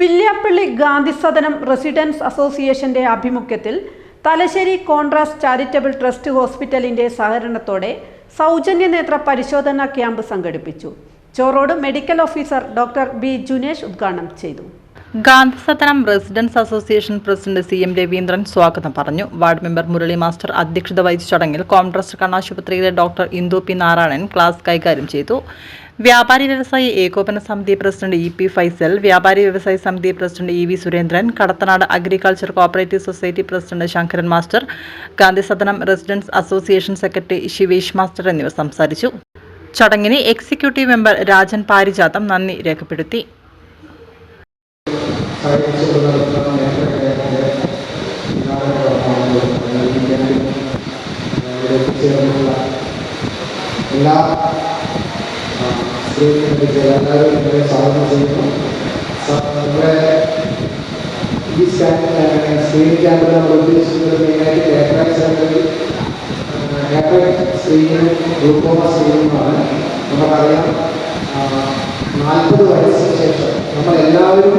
വില്യാപ്പള്ളി ഗാന്ധി സദനം residence അസോസിയേഷന്റെ ആഭിമുഖ്യത്തിൽ Thalassery contrast charitable trust ഹോസ്പിറ്റലിന്റെ സഹകരണത്തോടെ സൗജന്യ നേത്ര പരിശോധനാ ക്യാമ്പ് സംഘടിപ്പിച്ചു. Chorode medical officer doctor B Junesh ഉദ്ഘാടനം ചെയ്തു. Gandhisadanam residents association president C M Raveendran സ്വാഗതം പറഞ്ഞു. വാർഡ് മെമ്പർ മുരളി മാസ്റ്റർ അധ്യക്ഷത വഹിച്ച ചടങ്ങിൽ contrast കണ്ണാശുപത്രിയിലെ doctor Indu P Narayanan class കൈകാര്യം ചെയ്തു. വ്യാപാരി വ്യവസായി ഏകോപന സമിതി പ്രസിഡന്റ് ഇ പി ഫൈസൽ വ്യാപാരി വ്യവസായി സമിതി president E V Surendran Kadathanad agriculture cooperative society president Sankaran master Gandhisadanam residents association secretary Sivesh master എന്നിവർ സംസാരിച്ചു. ചടങ്ങിന് എക്സിക്യൂട്ടീവ് മെമ്പർ രാജൻ പാരിജാതം നന്ദി രേഖപ്പെടുത്തി. എല്ലാ എല്ലാവരും സ്വാഗതം ചെയ്യുന്നു നമ്മുടെ ഈ സ്കാൻ സ്ക്രീനിങ് ക്യാമ്പിൽ നമ്മൾ ഉദ്ദേശിക്കുന്നത് മെയിനായിട്ട് കാറ്ററാക്ട് കാറ്ററാക്ട് സ്ക്രീനിങ് ഗ്ലൂക്കോമ സ്ക്രീനിങ്ങുമാണ് നമുക്കറിയാം നാൽപ്പത് വയസ്സിന് ശേഷം നമ്മളെല്ലാവരും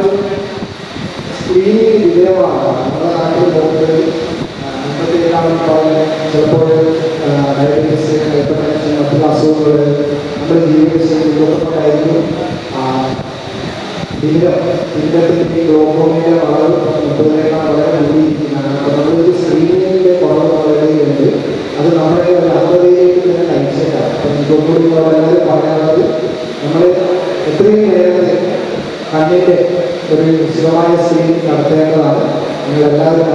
വിധേയമാണ് നമ്മുടെ നാട്ടിൽ പോകുന്നത് അമ്പത്തിയേഴാമത് പോലെ ചിലപ്പോൾ ഡയബറ്റീസ് ഹൈപ്പർ ടെൻഷൻ മറ്റുള്ള അസുഖങ്ങൾ നമ്മുടെ ജീവിതശൈലി ബിരുദത്തിൽ ഈ ഗ്ലോക്കോമിന്റെ അളവ് മുപ്പതിനേക്കാൾ വളരെ കൂടിയിരിക്കുന്നതാണ്. അപ്പോൾ നമ്മളൊരു സ്ക്രീനിങ്ങിന്റെ കുറവ് വളരെയുണ്ട്. അത് ഒരു അന്ധതയിലേക്ക് തന്നെ നമ്മൾ എത്രയും വേഗത്തിൽ കണ്ണിന്റെ ഒരു വിശദമായ സ്ക്രീനിങ് നടത്തേണ്ടതാണ്. നിങ്ങളെല്ലാവരും